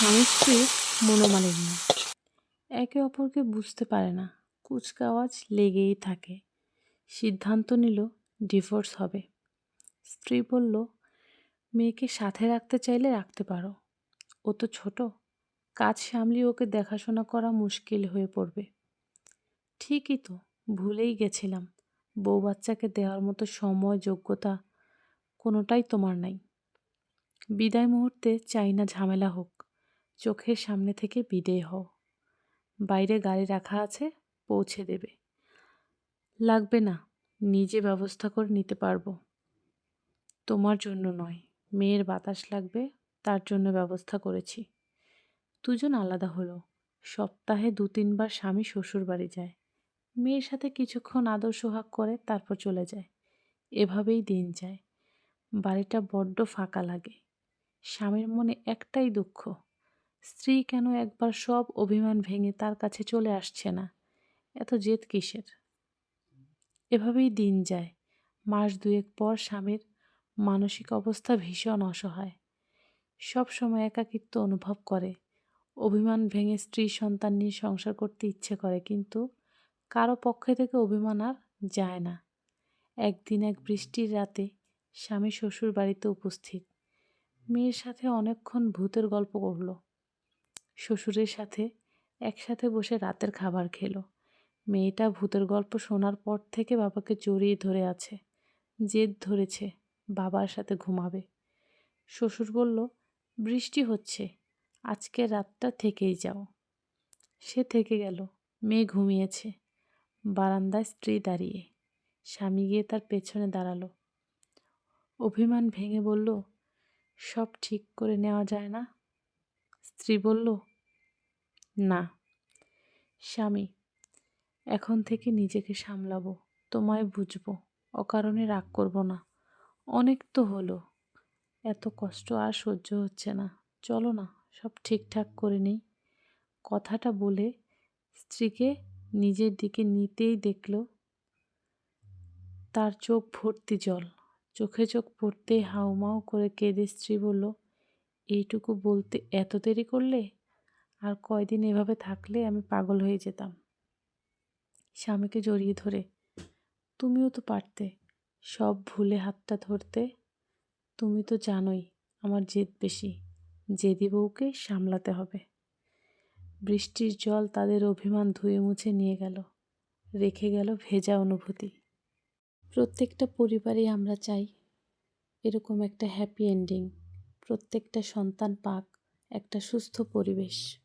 স্বামী স্ত্রীর মনোমালিন্য। একে অপরকে বুঝতে পারে না। কুচকাওয়াজ লেগেই থাকে। সিদ্ধান্ত নিল ডিভোর্স হবে। স্ত্রী বলল, মেয়েকে সাথে রাখতে চাইলে রাখতে পারো। ও তো ছোট। কাজ সামলিয়ে ওকে দেখাশোনা করা মুশকিল হয়ে পড়বে। ঠিকই তো, ভুলেই গেছিলাম। বউ বাচ্চাকে দেওয়ার মতো সময়, যোগ্যতা কোনোটাই তোমার নাই। বিদায় মুহূর্তে চাই না ঝামেলা হোক। চোখের সামনে থেকে বিদেয় হও। বাইরে গাড়ি রাখা আছে, পৌঁছে দেবে। লাগবে না, নিজে ব্যবস্থা করে নিতে পারব। তোমার জন্য নয়, মেয়ের বাতাস লাগবে, তার জন্য ব্যবস্থা করেছি। দুজন আলাদা হলো। সপ্তাহে দু তিনবার স্বামী শ্বশুর বাড়ি যায়। মেয়ের সাথে কিছুক্ষণ আদর সোহাগ করে, তারপর চলে যায়। এভাবেই দিন যায়। বাড়িটা বড্ড ফাঁকা লাগে। স্বামীর মনে একটাই দুঃখ স্ত্রী কেন একবার সব অভিমান ভেঙে তার কাছে চলে আসছে না? এত জেদ কিসের? এভাবেই দিন যায়। মাস দুয়েক পর স্বামীর মানসিক অবস্থা ভীষণ অসহায়। সব সময় একাকিত্ব অনুভব করে। অভিমান ভেঙে স্ত্রী সন্তান নিয়ে সংসার করতে ইচ্ছে করে, কিন্তু কারও পক্ষে থেকে অভিমান আর যায় না। একদিন এক বৃষ্টির রাতে স্বামী শ্বশুর বাড়িতে উপস্থিত। মেয়ের সাথে অনেকক্ষণ ভূতের গল্প করল। শ্বশুরের সাথে একসাথে বসে রাতের খাবার খেলো। মেয়েটা ভূতের গল্প শোনার পর থেকে বাবাকে জড়িয়ে ধরে আছে, জেদ ধরেছে বাবার সাথে ঘুমাবে। শ্বশুর বলল, বৃষ্টি হচ্ছে, আজকে রাতটা থেকেই যাও। সে থেকে গেল, মেয়ে ঘুমিয়েছে, বারান্দায় স্ত্রী দাঁড়িয়ে। স্বামী গিয়ে তার পেছনে দাঁড়াল। অভিমান ভেঙে বলল, সব ঠিক করে নেওয়া যায় না? স্ত্রী বলল না, স্বামী, এখন থেকে নিজেকে সামলাবো, তোমায় বুঝব, অকারণে রাগ করব না। অনেক তো হলো, এত কষ্ট আর সহ্য হচ্ছে না। চলো না, সব ঠিকঠাক করে নিই। কথাটা বলে স্ত্রীকে নিজের দিকে নিতেই দেখল, তার চোখ ভর্তি জল। চোখে চোখ পড়তে হাউমাউ করে কেঁদে স্ত্রী বলল, এইটুকু বলতে এত দেরি করলে? আর কয়দিন এভাবে থাকলে আমি পাগল হয়ে যেতাম। স্বামীকে জড়িয়ে ধরে, তুমিও তো পারতে, সব ভুলে হাতটা ধরতে। তুমি তো জানোই আমার জেদ বেশি, জেদি বউকে সামলাতে হবে। বৃষ্টির জল তাদের অভিমান ধুয়ে মুছে নিয়ে গেল, রেখে গেল ভেজা অনুভূতি। প্রত্যেকটা পরিবারেই আমরা চাই, এরকম একটা হ্যাপি এন্ডিং প্রত্যেকটা সন্তান পাক, একটা সুস্থ পরিবেশ।